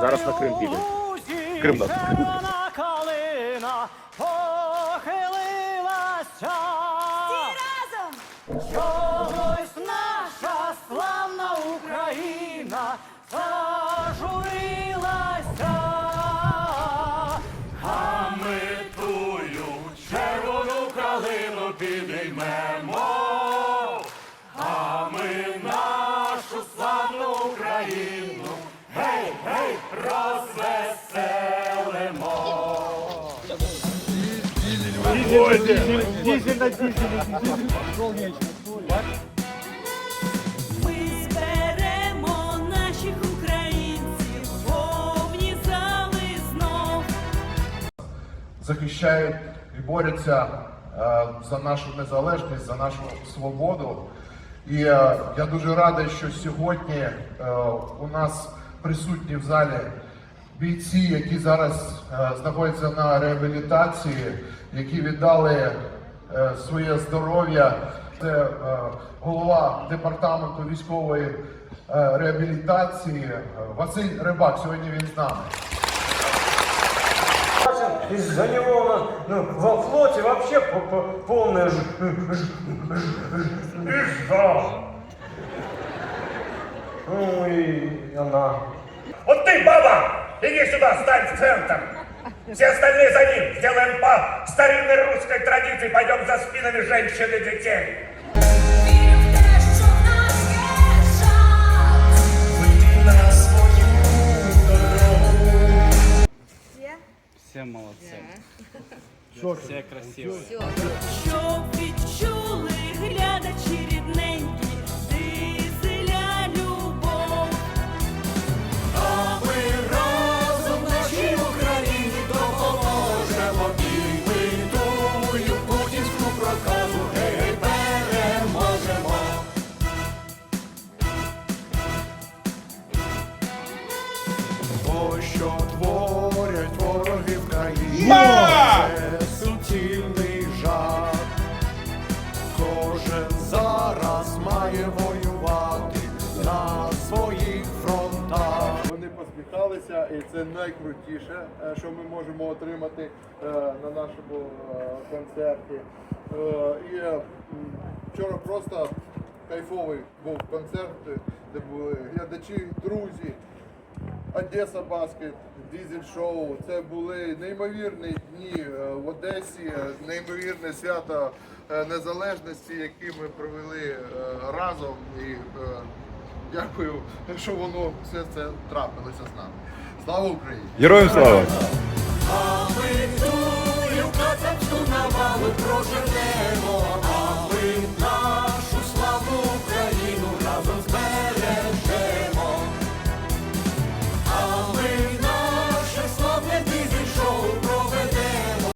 Зараз на Крим піде. Крим нас. Червона Всі разом! Чогось наша славна Україна зажурилася. Ми зберемо наших українців, повні зали знов. захищають і борються е, за нашу незалежність, за нашу свободу. І е, я дуже радий, що сьогодні е, у нас присутні в залі бійці, які зараз е, знаходяться на реабілітації, які віддали е, своє здоров'я. Це е, голова департаменту військової е, реабілітації е, Василь Рибак. Сьогодні він з нами. Из-за него у нас ну, во флоте вообще по- ж- Ну и она. Вот ты, баба, иди сюда, стань в центр. Все остальные за ним. Сделаем по старинной русской традиции. Пойдем за спинами женщин и детей. Вірю в те, що в нас є шанс. Все молодцы. Все Що творять вороги в країні, це суцільний жах. Кожен зараз має воювати на своїх фронтах. Вони посміхалися, і це найкрутіше, е, що ми можемо отримати е, на нашому е, концерті. І вчора просто кайфовий був концерт, де були глядачі, друзі. Одеса Баскет, Дізель Шоу. Це були неймовірні дні е, в Одесі, е, неймовірне свято е, незалежності, які ми провели разом. І дякую, що воно все це трапилося з нами. Слава Україні! Героям слава! А ми тую кацапську навалу прожили